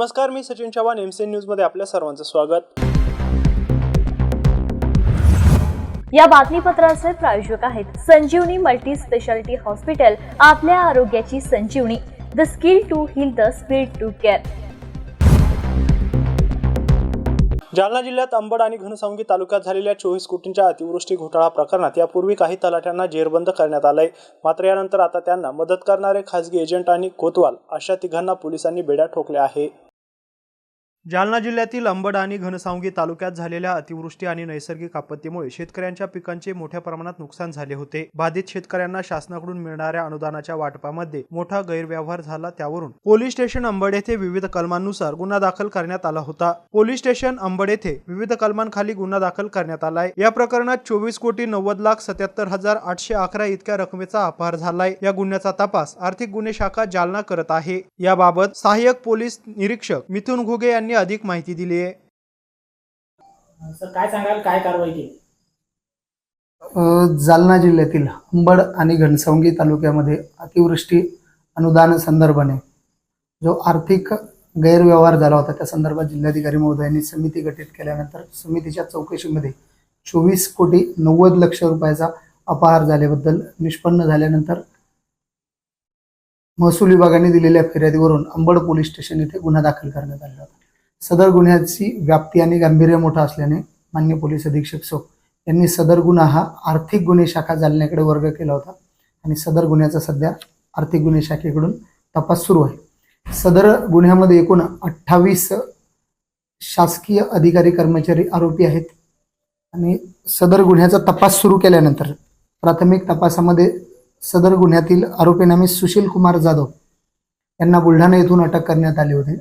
नमस्कार मी सचिन चव्हाण एमसीएन न्यूजमध्ये आपल्या सर्वांचं स्वागत. या बातमीपत्राचे प्रायोजक आहेत संजीवनी मल्टी स्पेशालिटी हॉस्पिटल आपल्या आरोग्याची संजीवनी. The skill to heal the speed to care Jalna जिल्ह्यात अंबड आणि घनसावंगी तालुक्यात झालेल्या चोवीस कोटींच्या अतिवृष्टी घोटाळा प्रकरणात यापूर्वी काही तलाठ्यांना जेरबंद करण्यात आलंय. मात्र यानंतर आता त्यांना मदत करणारे खासगी एजंट आणि कोतवाल अशा तिघांना पोलिसांनी बेड्या ठोकल्या आहे. जालना जिल्ह्यातील अंबड आणि घनसावंगी तालुक्यात झालेल्या अतिवृष्टी आणि नैसर्गिक आपत्तीमुळे शेतकऱ्यांच्या पिकांचे मोठ्या प्रमाणात नुकसान झाले होते. बाधित शेतकऱ्यांना शासनाकडून मिळणाऱ्या अनुदानाच्या वाटपामध्ये मोठा गैरव्यवहार झाला त्यावरून पोलीस स्टेशन अंबड येथे विविध कलमांनुसार गुन्हा दाखल करण्यात आला होता. पोलीस स्टेशन अंबड येथे विविध कलमांखाली गुन्हा दाखल करण्यात आलाय. या प्रकरणात चोवीस कोटी नव्वद लाख सत्याहत्तर हजार आठशे अकरा इतक्या रकमेचा अपहार झालाय. या गुन्ह्याचा तपास आर्थिक गुन्हे शाखा जालना करत आहे. याबाबत सहाय्यक पोलीस निरीक्षक मिथुन घुगे यांनी अधिक माहिती दिली आहे. सर काय सांगाल? काय कारवाई केली? जालना जिल्ह्यातील अंबड आणि घनसावंगी तालुक्यामध्ये अतिवृष्टी अनुदान संदर्भाने जो आर्थिक गैरव्यवहार झाला होता त्या संदर्भात जिल्हाधिकारी महोदयांनी समिती गठीत केल्यानंतर समितीच्या चौकशीमध्ये चोवीस कोटी नव्वद लक्ष रुपयाचा अपहार झाल्याबद्दल निष्पन्न झाल्यानंतर महसूल विभागाने दिलेल्या फिर्यादीवरून अंबड पोलीस स्टेशन येथे गुन्हा दाखल करण्यात आला होता. सदर गुन्ह्याची व्याप्ती आणि गांभीर्य मोठं असल्याने मान्य पोलीस अधीक्षक सो यांनी सदर गुन्हा हा आर्थिक गुन्हे शाखा जालन्याकडे वर्ग केला होता आणि सदर गुन्ह्याचा सध्या आर्थिक गुन्हे शाखेकडून तपास सुरू आहे. सदर गुन्ह्यामध्ये एकूण अठ्ठावीस शासकीय अधिकारी कर्मचारी आरोपी आहेत आणि सदर गुन्ह्याचा तपास सुरू केल्यानंतर प्राथमिक तपासामध्ये सदर गुन्ह्यातील आरोपी नामे सुशील कुमार जाधव यांना बुलढाणा येथून अटक करण्यात आली होती.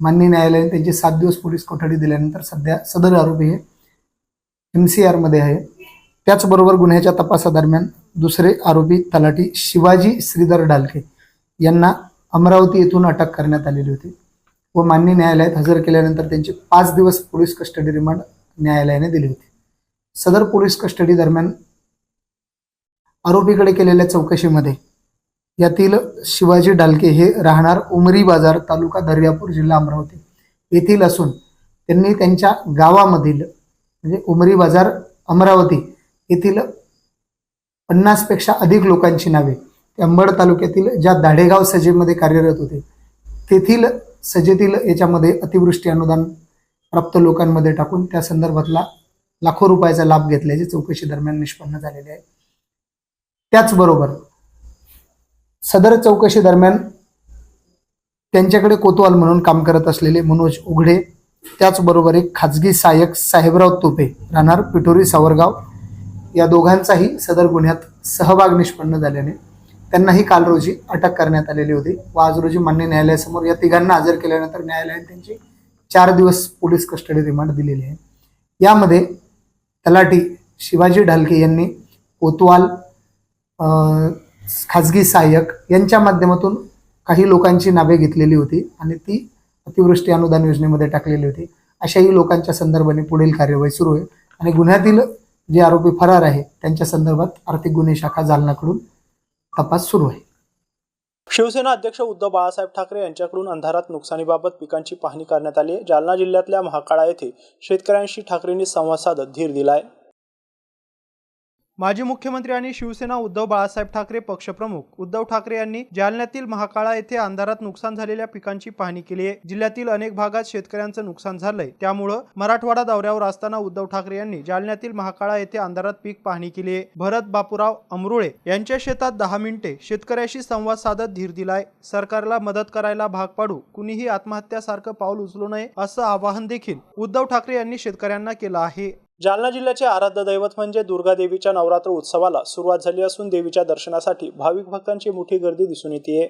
मान्य न्यायालयाने त्यांची सात दिवस पोलीस कोठडी दिल्यानंतर सध्या सदर आरोपी हे एम सी आरमध्ये आहे. त्याचबरोबर गुन्ह्याच्या तपासादरम्यान दुसरे आरोपी तलाठी शिवाजी श्रीधर डालके यांना अमरावती येथून अटक करण्यात आलेली होती व मान्य न्यायालयात हजर केल्यानंतर त्यांची पाच दिवस पोलीस कस्टडी रिमांड न्यायालयाने दिली होती. सदर पोलीस कस्टडी दरम्यान आरोपीकडे केलेल्या चौकशीमध्ये यातील शिवाजी डालके हे राहणार उमरी बाजार तालुका दर्यापूर जिल्हा अमरावती येथील असून त्यांनी त्यांच्या गावामधील म्हणजे उमरी बाजार अमरावती येथील पन्नासपेक्षा अधिक लोकांची नावे अंबड तालुक्यातील ज्या दाढेगाव सजेमध्ये कार्यरत होते तेथील सजेतील याच्यामध्ये अतिवृष्टी अनुदान प्राप्त लोकांमध्ये टाकून त्या संदर्भातला लाखो रुपयाचा लाभ घेतल्याचे चौकशी दरम्यान निष्पन्न झालेले आहे. त्याचबरोबर सदर चौकशी दरम्यान त्यांच्याकडे कोतवाल म्हणून काम करत असलेले मनोज उघडे त्याचबरोबर एक खाजगी सहाय्यक साहेबराव तोपे राहणार पिठोरी सावरगाव या दोघांचाही सदर गुन्ह्यात सहभाग निष्पन्न झाल्याने त्यांनाही काल रोजी अटक करण्यात आलेली होती. व आज रोजी मान्य न्यायालयासमोर या तिघांना हजर केल्यानंतर न्यायालयाने त्यांची चार दिवस पोलीस कस्टडी रिमांड दिलेली आहे. यामध्ये तलाठी शिवाजी ढालके यांनी कोतवाल खाजगी सहाय्यक यांच्या माध्यमातून काही लोकांची नावे घेतलेली होती आणि ती अतिवृष्टी अनुदान योजनेमध्ये टाकलेली होती. अशाही लोकांच्या संदर्भाने पुढील कार्यवाही सुरू आहे आणि गुन्ह्यातील जे आरोपी फरार आहे त्यांच्या संदर्भात आर्थिक गुन्हे शाखा जालनाकडून तपास सुरू आहे. शिवसेना अध्यक्ष उद्धव बाळासाहेब ठाकरे यांच्याकडून अंधारात नुकसानीबाबत पिकांची पाहणी करण्यात आली आहे. जालना जिल्ह्यातल्या महाकाळा येथे शेतकऱ्यांशी ठाकरेंनी संवाद साधत धीर दिलाय. माजी मुख्यमंत्री आणि शिवसेना उद्धव बाळासाहेब ठाकरे पक्षप्रमुख. उद्धव ठाकरे यांनी जालन्यातील महाकाळा येथे अंधारात नुकसान झालेल्या पिकांची पाहणी केली आहे. जिल्ह्यातील अनेक भागात शेतकऱ्यांचं नुकसान झालंय. त्यामुळं मराठवाडा दौऱ्यावर असताना उद्धव ठाकरे यांनी जालन्यातील महाकाळा येथे अंधारात पीक पाहणी केली आहे. भरत बापूराव अमरुळे यांच्या शेतात दहा मिनिटे शेतकऱ्याशी संवाद साधत धीर दिलाय. सरकारला मदत करायला भाग पाडू कुणीही आत्महत्यासारखं पाऊल उचलू नये असं आवाहन देखील उद्धव ठाकरे यांनी शेतकऱ्यांना केलं आहे. जालना जिल्ह्याचे आराध्य दैवत म्हणजे दुर्गा देवीच्या नवरात्र उत्सवाला सुरुवात झाली असून देवीच्या दर्शनासाठी भाविक भक्तांची मोठी गर्दी दिसून येते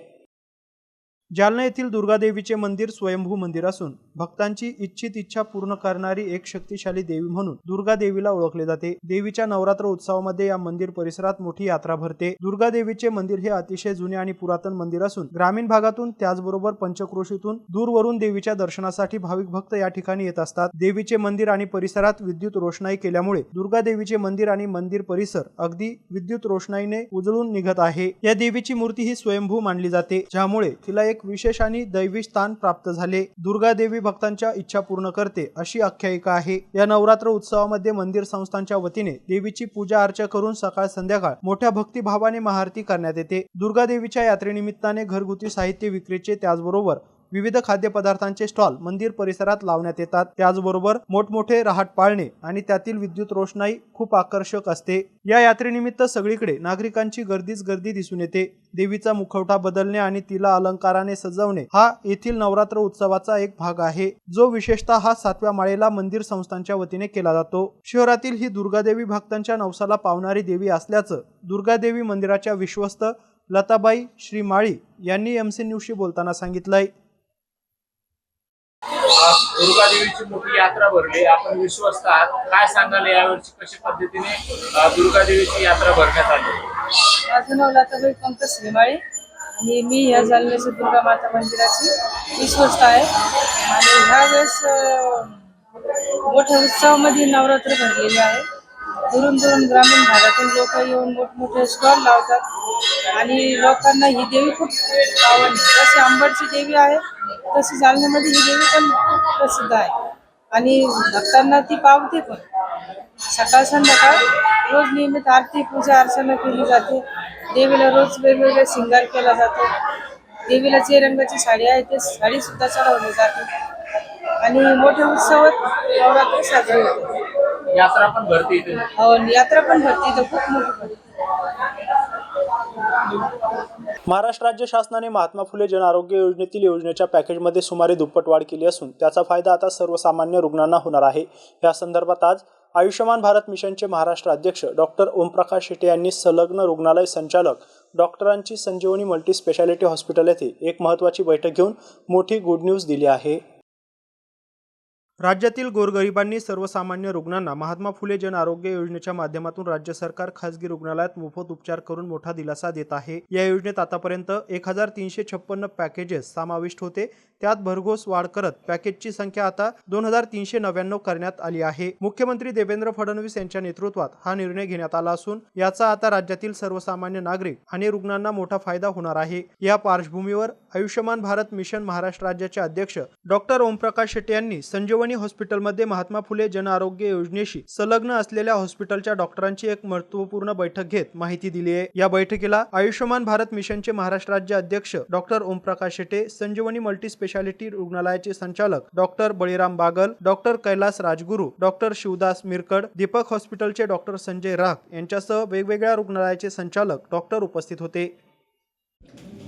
जालना येथील दुर्गादेवीचे मंदिर स्वयंभू मंदिर असून भक्तांची इच्छित इच्छा पूर्ण करणारी एक शक्तिशाली देवी म्हणून दुर्गा देवीला ओळखले जाते. देवीच्या नवरात्र उत्सवामध्ये या मंदिर परिसरात मोठी यात्रा भरते. दुर्गा देवीचे मंदिर हे अतिशय जुने आणि पुरातन मंदिर असून ग्रामीण भागातून त्याचबरोबर पंचक्रोशीतून दूरवरून देवीच्या दर्शनासाठी भाविक भक्त या ठिकाणी येत असतात. देवीचे मंदिर आणि परिसरात विद्युत रोषणाई केल्यामुळे दुर्गा देवीचे मंदिर आणि मंदिर परिसर अगदी विद्युत रोषणाईने उजळून निघत आहे. या देवीची मूर्ती ही स्वयंभू मानली जाते ज्यामुळे तिला एक एक विशेष आणि दैवी स्थान प्राप्त झाले. दुर्गा देवी भक्तांच्या इच्छा पूर्ण करते अशी आख्यायिका आहे. या नवरात्र उत्सवामध्ये मंदिर संस्थांच्या वतीने देवीची पूजा अर्चा करून सकाळ संध्याकाळ मोठ्या भक्तिभावाने महाआरती करण्यात येते. दुर्गा देवीच्या यात्रेनिमित्ताने घरगुती साहित्य विक्रीचे त्याचबरोबर विविध खाद्यपदार्थांचे स्टॉल मंदिर परिसरात लावण्यात येतात. त्याचबरोबर मोठमोठे रहाट पाळणे आणि त्यातील विद्युत रोषणाई खूप आकर्षक असते. या यात्रेनिमित्त सगळीकडे नागरिकांची गर्दीच गर्दी दिसून येते. देवीचा मुखवटा बदलणे आणि तिला अलंकाराने सजवणे हा येथील नवरात्र उत्सवाचा एक भाग आहे. जो विशेषतः हा सातव्या माळेला मंदिर संस्थांच्या वतीने केला जातो. शहरातील ही दुर्गादेवी भक्तांच्या नवसाला पावणारी देवी असल्याचं दुर्गादेवी मंदिराच्या विश्वस्त लताबाई श्री माळी यांनी एमसी न्यूजशी बोलताना सांगितलंय. दुर्गादेवीची मोठी यात्रा भरली. आपण विश्वस्त आहात. काय सांगाल यावर्षी कशा पद्धतीने दुर्गादेवीची यात्रा भरण्यात आली? माझं नाव लाताबाई पंकज श्रीमाळे आणि मी ह्या जालन्याच्या दुर्गा माता मंदिराची विश्वस्त आहे. आणि ह्या वेळेस मोठ्या उत्सवामध्ये नवरात्र भरलेली आहे. दुरून दुरून ग्रामीण भागातून लोक येऊन मोठमोठे स्टॉल लावतात. आणि लोकांना ही देवी खूप आवडली जशी अंबरची देवी आहे तशी जालन्यामध्ये ही देवी पण खूप प्रसिद्ध आहे. आणि भक्तांना ती पावते पण. सकाळ संध्याकाळ रोज नियमित आरती पूजा अर्चना केली जाते. देवीला रोज वेगवेगळे शृंगार केला जातो. देवीला जे रंगाची साडी आहे ते साडीसुद्धा चढवली जाते. आणि मोठ्या उत्सवात नवरात्र साजरी होते. यात्रा पण भरते इथे? हो, यात्रा पण भरते इथं खूप मोठी भरते. महाराष्ट्र राज्य शासनाने महात्मा फुले जन आरोग्य योजनेतील योजनेच्या पॅकेजमध्ये सुमारे दुप्पट वाढ केली असून त्याचा फायदा आता सर्वसामान्य रुग्णांना होणार आहे. या संदर्भात आज आयुष्यमान भारत मिशनचे महाराष्ट्र अध्यक्ष डॉक्टर ओमप्रकाश शेटे यांनी संलग्न रुग्णालय संचालक डॉक्टरांची संजीवनी मल्टी स्पेशालिटी हॉस्पिटल येथे एक महत्त्वाची बैठक घेऊन मोठी गुड न्यूज दिली आहे. राज्यातील गोरगरिबांनी सर्वसामान्य रुग्णांना महात्मा फुले जन आरोग्य योजनेच्या माध्यमातून राज्य सरकार खासगी रुग्णालयात मोफत उपचार करून मोठा दिलासा देत आहे. या योजनेत आतापर्यंत एक हजार तीनशे छप्पन्न पॅकेजेस समाविष्ट होते. त्यात भरघोस वाढ करत पॅकेजची संख्या आता दोन हजार तीनशे नव्याण्णव करण्यात आली आहे. मुख्यमंत्री देवेंद्र फडणवीस यांच्या नेतृत्वात हा निर्णय घेण्यात आला असून याचा आता राज्यातील सर्वसामान्य नागरिक आणि रुग्णांना मोठा फायदा होणार आहे. या पार्श्वभूमीवर आयुष्यमान भारत मिशन महाराष्ट्र राज्याचे अध्यक्ष डॉक्टर ओमप्रकाश शेट्टे यांनी संजीवन हॉस्पिटलमध्ये महात्मा फुले जन आरोग्य योजनेशी संलग्न असलेल्या हॉस्पिटलच्या डॉक्टरांची एक महत्त्वपूर्ण बैठक घेत माहिती दिली आहे. या बैठकीला आयुष्यमान भारत मिशनचे महाराष्ट्र राज्य अध्यक्ष doctor Omprakash Shete Sanjeevani multi speciality रुग्णालयाचे संचालक doctor Baliram Bagal doctor Kailas Rajguru doctor Shivdas Mirkad Deepak हॉस्पिटलचे डॉक्टर संजय राख यांच्यासह वेगवेगळ्या रुग्णालयाचे संचालक डॉक्टर उपस्थित होते.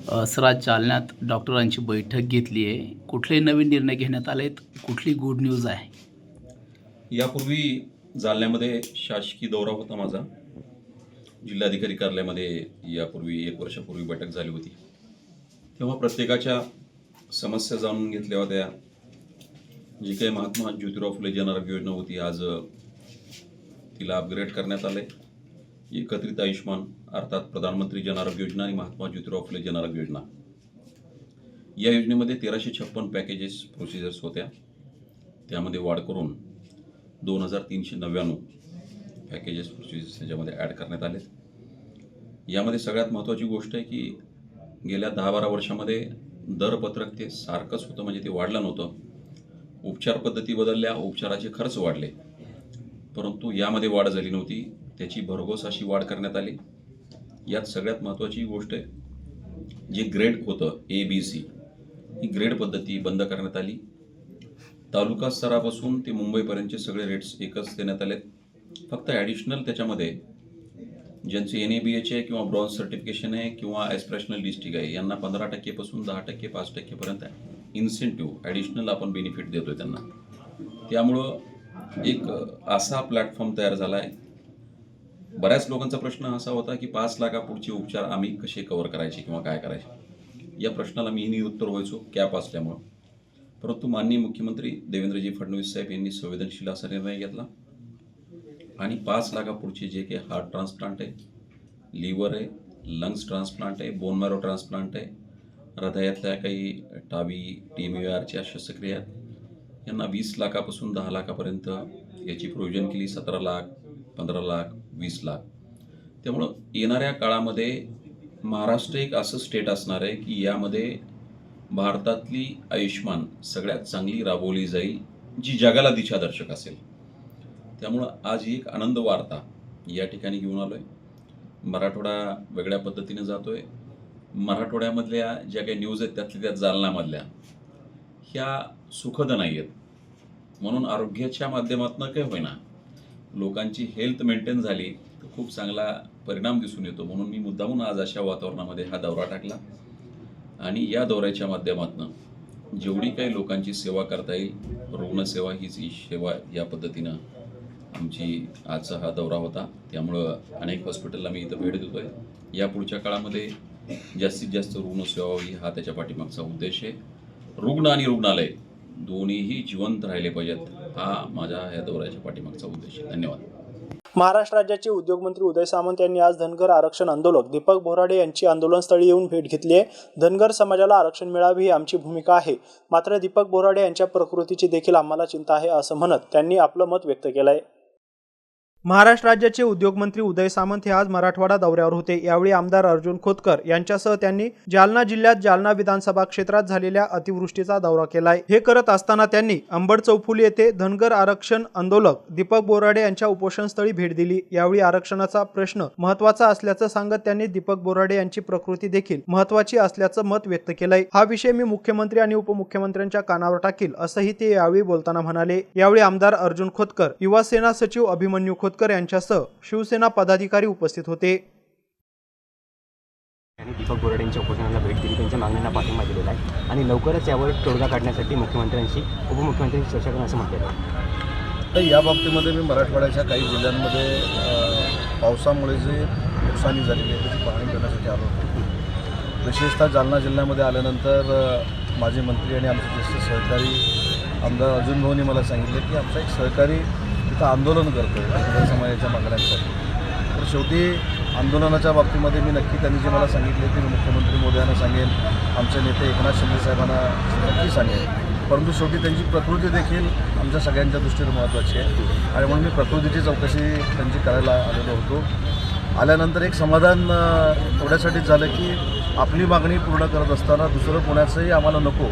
असरा आज जालन्यात डॉक्टरांची बैठक घेतली आहे. कुठले नवीन निर्णय घेण्यात आले आहेत कुठली गुड न्यूज आहे? यापूर्वी जालन्यामध्ये शासकीय दौरा होता माझा. जिल्हाधिकारी कार्यालयामध्ये यापूर्वी एक वर्षापूर्वी बैठक झाली होती. तेव्हा प्रत्येकाच्या समस्या जाणून घेतल्या होत्या. जी काही महात्मा ज्योतिराव फुले जन आरोग्य योजना होती आज तिला अपग्रेड करण्यात आले एकत्रित आयुष्मान अर्थात प्रधानमंत्री जन आरोग्य योजना आणि महात्मा ज्योतिराव फुले जन आरोग्य योजना. या योजनेमध्ये तेराशे छप्पन पॅकेजेस प्रोसिजर्स होत्या. त्यामध्ये वाढ करून दोन हजार तीनशे नव्याण्णव पॅकेजेस प्रोसिजर्स त्याच्यामध्ये ॲड करण्यात आलेत. यामध्ये सगळ्यात महत्त्वाची गोष्ट आहे की गेल्या दहा बारा वर्षामध्ये दरपत्रक ते सारखंच होतं म्हणजे ते वाढलं नव्हतं. उपचार पद्धती बदलल्या उपचाराचे खर्च वाढले. परंतु यामध्ये वाढ झाली नव्हती. त्याची भरघोस अशी वाढ करण्यात आली. यात सगळ्यात महत्त्वाची गोष्ट आहे जे ग्रेड होतं A B C he grade पद्धती बंद करण्यात आली. तालुका स्तरापासून ते मुंबईपर्यंतचे सगळे रेट्स एकच देण्यात आले फक्त ॲडिशनल त्याच्यामध्ये ज्यांचे एन ए बी एच आहे किंवा ब्रॉन्झ सर्टिफिकेशन आहे किंवा ॲस्पिरेशनल डिस्ट्रिक्ट आहे यांना पंधरा टक्केपासून दहा टक्के पाच टक्केपर्यंत इन्सेंटिव्ह ॲडिशनल आपण बेनिफिट देतो आहे त्यांना. त्यामुळं एक असा प्लॅटफॉर्म तयार झाला आहे बऱ्याच लोकांचा प्रश्न असा होता की पाच लाखापुढचे उपचार आम्ही कसे कव्हर करायचे किंवा काय करायचे? या प्रश्नाला मी निरुत्तर व्हायचो कॅप असल्यामुळं. परंतु माननीय मुख्यमंत्री देवेंद्रजी फडणवीस साहेब यांनी संवेदनशील असा निर्णय घेतला. आणि पाच लाखापुढचे जे काही हार्ट ट्रान्सप्लांट आहे लिव्हर आहे लंग्स ट्रान्सप्लांट आहे बोन मॅरो ट्रान्सप्लांट आहे हृदयातल्या काही टावी टी एम यू आरच्या शस्त्रक्रिया यांना वीस लाखापासून दहा लाखापर्यंत याची प्रोविजन केली सतरा लाख पंधरा लाख वीस लाख. त्यामुळं येणाऱ्या काळामध्ये महाराष्ट्र एक असं स्टेट असणार आहे की यामध्ये भारतातली आयुष्मान सगळ्यात चांगली राबवली जाईल जी जगाला दिशादर्शक असेल. त्यामुळं आज ही एक आनंद वार्ता या ठिकाणी घेऊन आलो आहे मराठवाडा वेगळ्या पद्धतीने जातो आहे मराठवाड्यामधल्या ज्या काही न्यूज आहेत त्यातल्या त्यात जालनामधल्या ह्या सुखद नाही आहेत म्हणून आरोग्याच्या माध्यमातून काय होईना लोकांची हेल्थ मेंटेन झाली तर खूप चांगला परिणाम दिसून येतो. म्हणून मी मुद्दामून आज अशा वातावरणामध्ये हा दौरा टाकला. आणि या दौऱ्याच्या माध्यमातून जेवढी काही लोकांची सेवा करता येईल रुग्णसेवा हीच ही सेवा या पद्धतीनं आमची आजचा हा दौरा होता. त्यामुळं अनेक हॉस्पिटलला मी इथं भेट देतो आहे या पुढच्या काळामध्ये जास्तीत जास्त रुग्णसेवा व्हावी हा त्याच्या पाठीमागचा उद्देश आहे. रुग्ण आणि रुग्णालय दोन्हीही जिवंत राहिले पाहिजेत. हा माझ्या या दौऱ्याच्या पाठीमागचा उद्देश. धन्यवाद. महाराष्ट्र राज्याचे उद्योगमंत्री उदय सामंत यांनी आज धनगर आरक्षण आंदोलक दीपक बोराडे यांची आंदोलनस्थळी येऊन भेट घेतली आहे. धनगर समाजाला आरक्षण मिळावे ही आमची भूमिका आहे. मात्र दीपक बोराडे यांच्या प्रकृतीची देखील आम्हाला चिंता आहे असं म्हणत त्यांनी आपलं मत व्यक्त केलं आहे महाराष्ट्र राज्याचे उद्योगमंत्री उदय सामंत हे आज मराठवाडा दौऱ्यावर होते. यावेळी आमदार अर्जुन खोतकर यांच्यासह त्यांनी जालना जिल्ह्यात जालना विधानसभा क्षेत्रात झालेल्या अतिवृष्टीचा दौरा केलाय. हे करत असताना त्यांनी अंबड चौफुली येथे धनगर आरक्षण आंदोलक दीपक बोराडे यांच्या उपोषणस्थळी भेट दिली. यावेळी आरक्षणाचा प्रश्न महत्त्वाचा असल्याचं सांगत त्यांनी दीपक बोराडे यांची प्रकृती देखील महत्वाची असल्याचं मत व्यक्त केलंय. हा विषय मी मुख्यमंत्री आणि उपमुख्यमंत्र्यांच्या कानावर टाकील असंही ते यावेळी बोलताना म्हणाले. यावेळी आमदार अर्जुन खोतकर युवा सेना सचिव अभिमन्यू खोत खोतकर यांच्यासह शिवसेना पदाधिकारी उपस्थित होते. दीपक बोराडे यांच्या उपोषणाला भेट दिली त्यांच्या मागण्यांना पाठिंबा दिलेला आहे आणि लवकरच यावर तोडगा काढण्यासाठी मुख्यमंत्र्यांशी उपमुख्यमंत्र्यांशी चर्चा करण्याचं म्हटलेलं आहे तर या बाबतीमध्ये मी मराठवाड्याच्या काही जिल्ह्यांमध्ये पावसामुळे जे नुकसानी झालेली आहे त्याची पाहणी करण्यासाठी आलो होतो. विशेषतः जालना जिल्ह्यामध्ये आल्यानंतर माजी मंत्री आणि आमचे ज्येष्ठ सहकारी आमदार अर्जुन भाऊनी मला सांगितलं की आमचा एक सहकारी आता आंदोलन करतो आहे धनगर समाजाच्या मागण्यांसाठी. तर शेवटी आंदोलनाच्या बाबतीमध्ये मी नक्की त्यांनी जे मला सांगितले ते मी मुख्यमंत्री मोदयांना सांगेन आमचे नेते एकनाथ शिंदे साहेबांना नक्की सांगेन. परंतु शेवटी त्यांची प्रकृती देखील आमच्या सगळ्यांच्या दृष्टीने महत्त्वाची आहे. आणि म्हणून मी प्रकृतीची चौकशी त्यांची करायला आलेलो होतो. आल्यानंतर एक समाधान एवढ्यासाठीच झालं की आपली मागणी पूर्ण करत असताना दुसरं कोणाचंही आम्हाला नको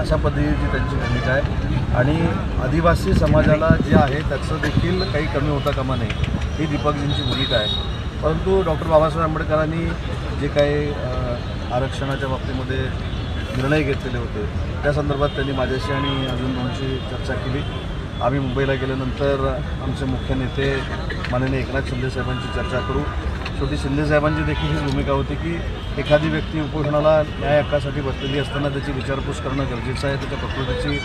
अशा पद्धतीची त्यांची भूमिका आहे. आणि आदिवासी समाजाला जे आहे त्याचं देखील काही कमी होता कामा नये ही दीपकजींची भूमिका आहे. परंतु डॉक्टर बाबासाहेब आंबेडकरांनी जे काही आरक्षणाच्या बाबतीमध्ये निर्णय घेतलेले होते त्या संदर्भात त्यांनी माझ्याशी आणि अजून दोनशी चर्चा केली. आम्ही मुंबईला गेल्यानंतर आमचे मुख्य नेते माननीय एकनाथ शिंदे साहेबांची चर्चा करू. शेवटी शिंदे साहेबांची देखील ही भूमिका होती की एखादी व्यक्ती उपोषणाला न्याय हक्कासाठी बसलेली असताना त्याची विचारपूस करणं गरजेचं आहे त्याच्या प्रकृतीची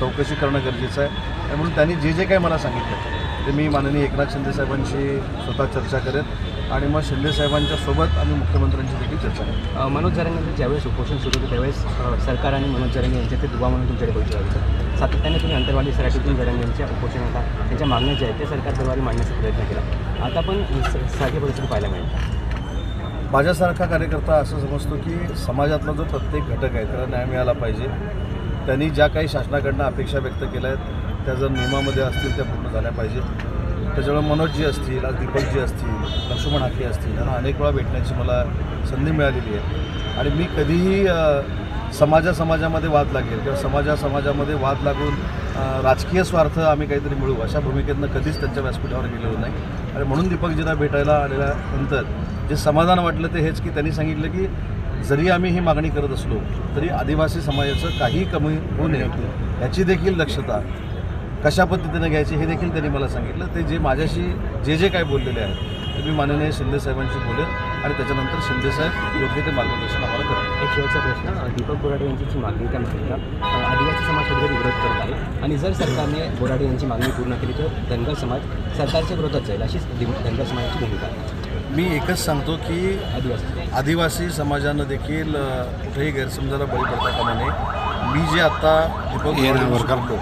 चौकशी करणं गरजेचं आहे. त्यामुळे त्यांनी जे जे काही मला सांगितलं ते मी माननीय एकनाथ शिंदे साहेबांशी स्वतः चर्चा करेन आणि मग शिंदे साहेबांच्या सोबत आम्ही मुख्यमंत्र्यांची देखील चर्चा करू मनोज जरांगे ज्यावेळेस उपोषण सुरू होतं त्यावेळेस सरकार आणि मनोज जरांगे यांच्यात ते दुवा म्हणून तुमच्याकडे बोलतो जायचं सातत्याने तुम्ही अंतरवाली सराठीतून जरांगे यांच्या उपोषणाला त्यांच्या मागण्या ज्या आहेत त्या सरकार दरबारी मांडण्याचा प्रयत्न केला. आता पण सारखी परिस्थिती पाहायला मिळेल माझ्यासारखा कार्यकर्ता असं समजतो की समाजातला जो प्रत्येक घटक आहे त्याला न्याय मिळाला पाहिजे. त्यांनी ज्या काही शासनाकडनं अपेक्षा व्यक्त केल्या आहेत त्या जर नियमामध्ये असतील त्या पूर्ण झाल्या पाहिजे. त्याच्यामुळे मनोजजी असतील आज दीपकजी असतील लक्ष्मण हाके असतील यांना अनेक वेळा भेटण्याची मला संधी मिळालेली आहे. आणि मी कधीही समाजा समाजामध्ये वाद लागेल किंवा समाजा समाजामध्ये वाद लागून राजकीय स्वार्थ आम्ही काहीतरी मिळू अशा भूमिकेतनं कधीच त्यांच्या व्यासपीठावर गेलेलो नाही. आणि म्हणून दीपकजींना भेटायला आलेल्यानंतर जे समाधान वाटलं ते हेच की त्यांनी सांगितलं की जरी आम्ही ही मागणी करत असलो तरी आदिवासी समाजाचं काही कमी होऊ नये. याची देखील दक्षता कशा पद्धतीनं घ्यायची हे देखील त्यांनी मला सांगितलं. ते जे माझ्याशी जे जे काय बोललेले आहेत ते मी माननीय शिंदे साहेबांशी बोलेल आणि त्याच्यानंतर शिंदे साहेब योग्य ते मार्गदर्शन आम्हाला करतात एक शेवटचा प्रश्न दीपक बोराडे यांची जी मागणी त्या मागणीला आदिवासी समाज वगैरे विरोध करत आहे आणि जर सरकारने बोराडे यांची मागणी पूर्ण केली तर धनगर समाज सरकारच्या विरोधात जाईल अशीच धनगर समाजाची भूमिका आहे. मी एकच सांगतो की आदिवासी आदिवासी समाजानं देखील कुठेही गैरसमजाला बळी पडता कामा नये. मी जे आता दीपक बोललो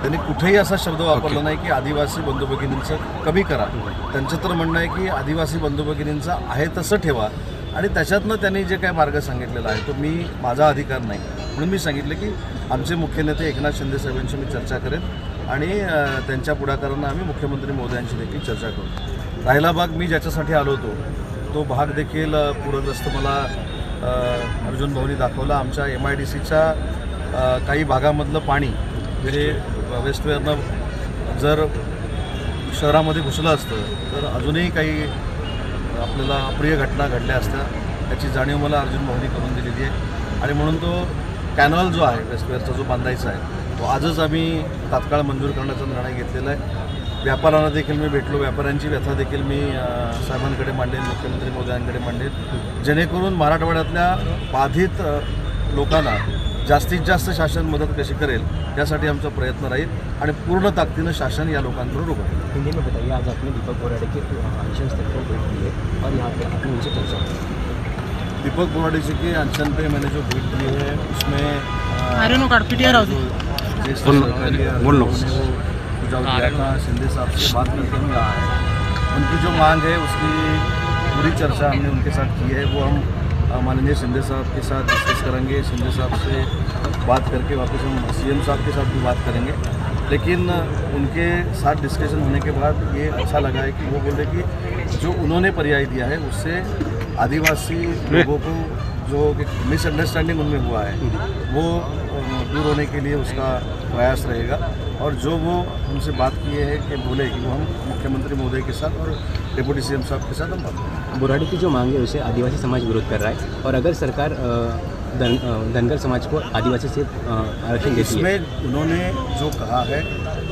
त्यांनी कुठेही असा शब्द वापरला नाही की आदिवासी बंधू भगिनींचं कमी करा. त्यांचं तर म्हणणं आहे की आदिवासी बंधू भगिनींचं आहे तसं ठेवा. आणि त्याच्यातनं त्यांनी जे काय मार्ग सांगितलेला आहे तो मी माझा अधिकार नाही. म्हणून मी सांगितलं की आमचे मुख्य नेते एकनाथ शिंदे साहेबांशी मी चर्चा करेन. आणि त्यांच्या पुढाकारांना आम्ही मुख्यमंत्री महोदयांशी देखील चर्चा करू. राहिला भाग मी ज्याच्यासाठी आलो होतो तो भाग देखील पूरग्रस्त मला अर्जुन भाऊनी दाखवला. आमच्या एम आय डी सीच्या काही भागामधलं पाणी जे वेस्टवेअरनं जर शहरामध्ये घुसलं असतं तर अजूनही काही आपल्याला अप्रिय घटना घडल्या असत्या त्याची जाणीव मला अर्जुन भाऊनी करून दिलेली आहे. आणि म्हणून तो कॅनॉल जो आहे वेस्टवेअरचा जो बांधायचा आहे तो आजच आम्ही तात्काळ मंजूर करण्याचा निर्णय घेतलेला आहे. व्यापाऱ्यांना देखील मी भेटलो. व्यापाऱ्यांची व्यथा देखील मी साहेबांकडे मांडेल मुख्यमंत्री मोदयांकडे मांडेल जेणेकरून मराठवाड्यातल्या बाधित लोकांना जास्तीत जास्त शासन मदत कशी करेल यासाठी आमचा प्रयत्न राहील आणि पूर्ण ताकदीनं शासन या लोकांकडून उभं राहील. हिंदी में बताइए आज आपने दीपक बोराडे के अनशन स्थल पर भेंट की है और यहाँ पे आपने उनसे चर्चा की दीपक बोराडे जी के अनशन पे मैंने जो भेंट की है उसमें था शिंदे साहब से बात करके हम यहाँ आए। उनकी जो मांग है उसकी पूरी चर्चा हमने उनके साथ की है। वो हम माननीय शिंदे साहब के साथ डिस्कस करेंगे। शिंदे साहब से बात करके वापस हम सीएम साहब के साथ भी बात करेंगे। लेकिन उनके साथ डिस्कशन होने के बाद ये अच्छा लगा है कि वो बोल रहे कि जो उन्होंने पर्याय दिया है उससे आदिवासी लोगों को जो मिसअंडरस्टैंडिंग उनमें हुआ है वो दूर होने के लिए उसका प्रयास रहेगा। और जो वो हमसे बात किए हैं कि बोले कि वो हम मुख्यमंत्री महोदय के साथ और डिप्टी सीएम साहब के साथ हम बात करेंगे की जो मांग है उसे आदिवासी समाज विरोध कर रहा है। और अगर सरकार अ, धनगर समाज को आदिवासी से आरक्षण देती है। इसमें उन्होंने जो कहा है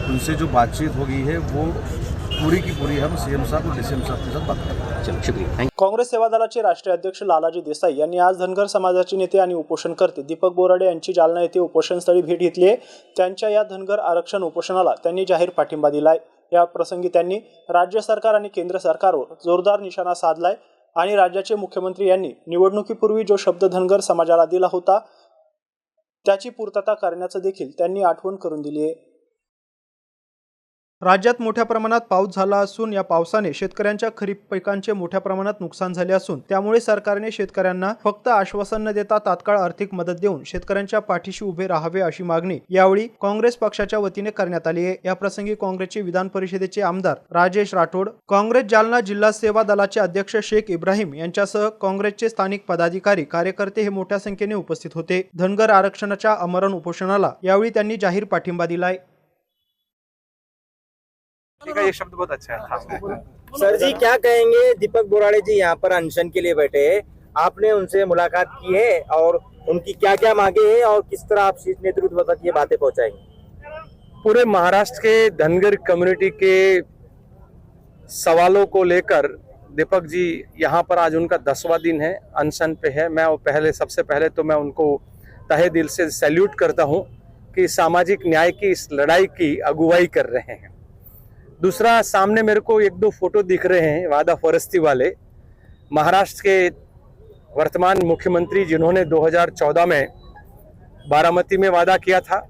उनसे जो बातचीत होगी है वो पूरी की पूरी हम सीएम साहब और डीसीएम साहब के साथ बात करेंगे चलो शुक्रिया. थैंक काँग्रेस सेवा दलाचे राष्ट्रीय अध्यक्ष लालाजी देसाई यांनी आज धनगर समाजाचे नेते आणि उपोषणकर्ते दीपक बोराडे यांची जालना येथे उपोषणस्थळी भेट घेतली आहे. त्यांच्या या धनगर आरक्षण उपोषणाला त्यांनी जाहीर पाठिंबा दिलाय. या प्रसंगी त्यांनी राज्य सरकार आणि केंद्र सरकारवर जोरदार निशाणा साधलाय आणि राज्याचे मुख्यमंत्री यांनी निवडणुकीपूर्वी जो शब्द धनगर समाजाला दिला होता त्याची पूर्तता करण्याचं देखील त्यांनी आठवण करून दिली आहे. राज्यात मोठ्या प्रमाणात पाऊस झाला असून या पावसाने शेतकऱ्यांच्या खरीप पिकांचे मोठ्या प्रमाणात नुकसान झाले असून त्यामुळे सरकारने शेतकऱ्यांना फक्त आश्वासन न देता तात्काळ आर्थिक मदत देऊन शेतकऱ्यांच्या पाठीशी उभे राहावे अशी मागणी यावेळी काँग्रेस पक्षाच्या वतीने करण्यात आली आहे. या प्रसंगी काँग्रेसचे विधान परिषदेचे आमदार राजेश राठोड काँग्रेस जालना जिल्हा सेवा दलाचे अध्यक्ष शेख इब्राहिम यांच्यासह काँग्रेसचे स्थानिक पदाधिकारी कार्यकर्ते हे मोठ्या संख्येने उपस्थित होते. धनगर आरक्षणाच्या अमरण उपोषणाला यावेळी त्यांनी जाहीर पाठिंबा दिलाय. ये शब्द बहुत अच्छा है सर जी क्या कहेंगे? दीपक बोराड़े जी यहाँ पर अनशन के लिए बैठे हैं। आपने उनसे मुलाकात की है और उनकी क्या क्या मांगे हैं और किस तरह आप शीर्ष नेतृत्व तक ये बातें पहुंचाएँगे? पूरे महाराष्ट्र के धनगर कम्युनिटी के सवालों को लेकर दीपक जी यहाँ पर आज उनका दसवां दिन है अनशन पे है। मैं वो पहले सबसे पहले तो मैं उनको तहे दिल से सैल्यूट करता हूँ कि सामाजिक न्याय की इस लड़ाई की अगुवाई कर रहे हैं। दूसरा, सामने मेरे को एक दो फ़ोटो दिख रहे हैं, वादा फरस्ती वाले। महाराष्ट्र के वर्तमान मुख्यमंत्री जिन्होंने 2014 में बारामती में वादा किया था,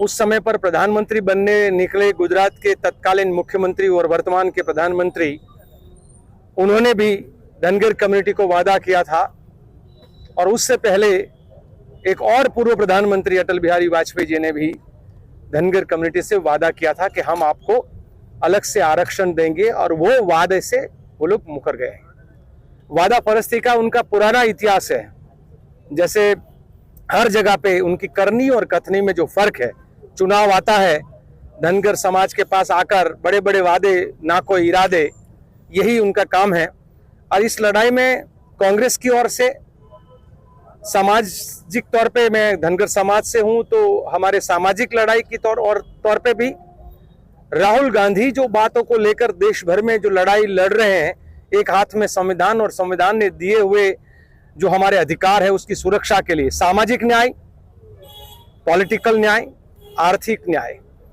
उस समय पर प्रधानमंत्री बनने निकले गुजरात के तत्कालीन मुख्यमंत्री और वर्तमान के प्रधानमंत्री, उन्होंने भी धनगर कम्युनिटी को वादा किया था। और उससे पहले एक और पूर्व प्रधानमंत्री अटल बिहारी वाजपेयी जी ने भी धनगर कम्युनिटी से वादा किया था कि हम आपको अलग से आरक्षण देंगे और वो वादे से वो लोग मुकर गए। वादा परस्ती का उनका पुराना इतिहास है। जैसे हर जगह पे उनकी करनी और कथनी में जो फ़र्क है, चुनाव आता है, धनगर समाज के पास आकर बड़े बड़े वादे ना कोई इरादे, यही उनका काम है। और इस लड़ाई में कांग्रेस की ओर से सामाजिक तौर पे मैं धनगर समाज से हूँ तो हमारे सामाजिक लड़ाई की तौर और तौर पे भी राहुल गांधी जो बातों को लेकर देश भर में जो लड़ाई लड़ रहे हैं, एक हाथ में संविधान और संविधान ने दिए हुए जो हमारे अधिकार है उसकी सुरक्षा के लिए, सामाजिक न्याय, पॉलिटिकल न्याय, आर्थिक न्याय,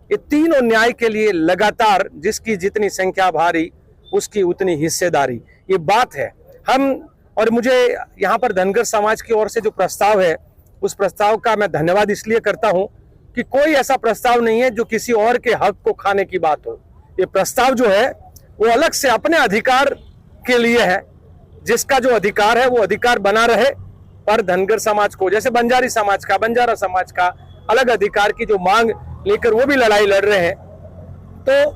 ये तीनों न्याय के लिए लगातार जिसकी जितनी संख्या भारी, उसकी उतनी हिस्सेदारी, ये बात है। हम और मुझे यहाँ पर धनगर समाज की ओर से जो प्रस्ताव है, उस प्रस्ताव का मैं धन्यवाद इसलिए करता हूँ कि कोई ऐसा प्रस्ताव नहीं है जो किसी और के हक को खाने की बात हो। ये प्रस्ताव जो है, वो अलग से अपने अधिकार के लिए है। जिसका जो अधिकार है, वो अधिकार बना रहे पर धनगर समाज को, जैसे बंजारी समाज का, बंजारा समाज का अलग अधिकार की जो मांग लेकर वो भी लड़ाई लड़ रहे हैं। तो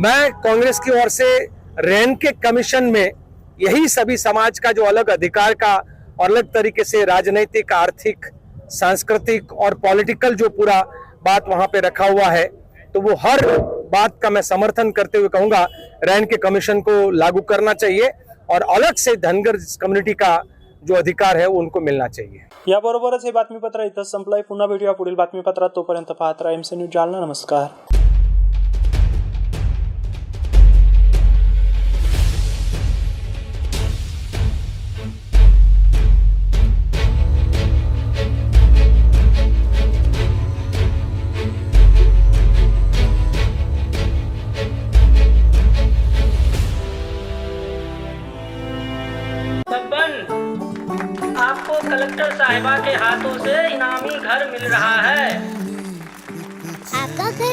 मैं कांग्रेस की or say rain K commission में यही सभी समाज का जो अलग अधिकार का और अलग तरीके से राजनीतिक, आर्थिक सांस्कृतिक और पॉलिटिकल जो पूरा बात वहाँ पे रखा हुआ है तो वो हर बात का मैं समर्थन करते हुए कहूँगा, रैन के कमीशन को लागू करना चाहिए और अलग से धनगर कम्युनिटी का जो अधिकार है, उनको मिलना चाहिए। याबरोबरच हे बातमीपत्र इथं संपलंय पुन्हा भेटूया पुढील बातमीपत्रात. तोपर्यंत पाहत राहा एमसी न्यूज़ जालना. नमस्कार.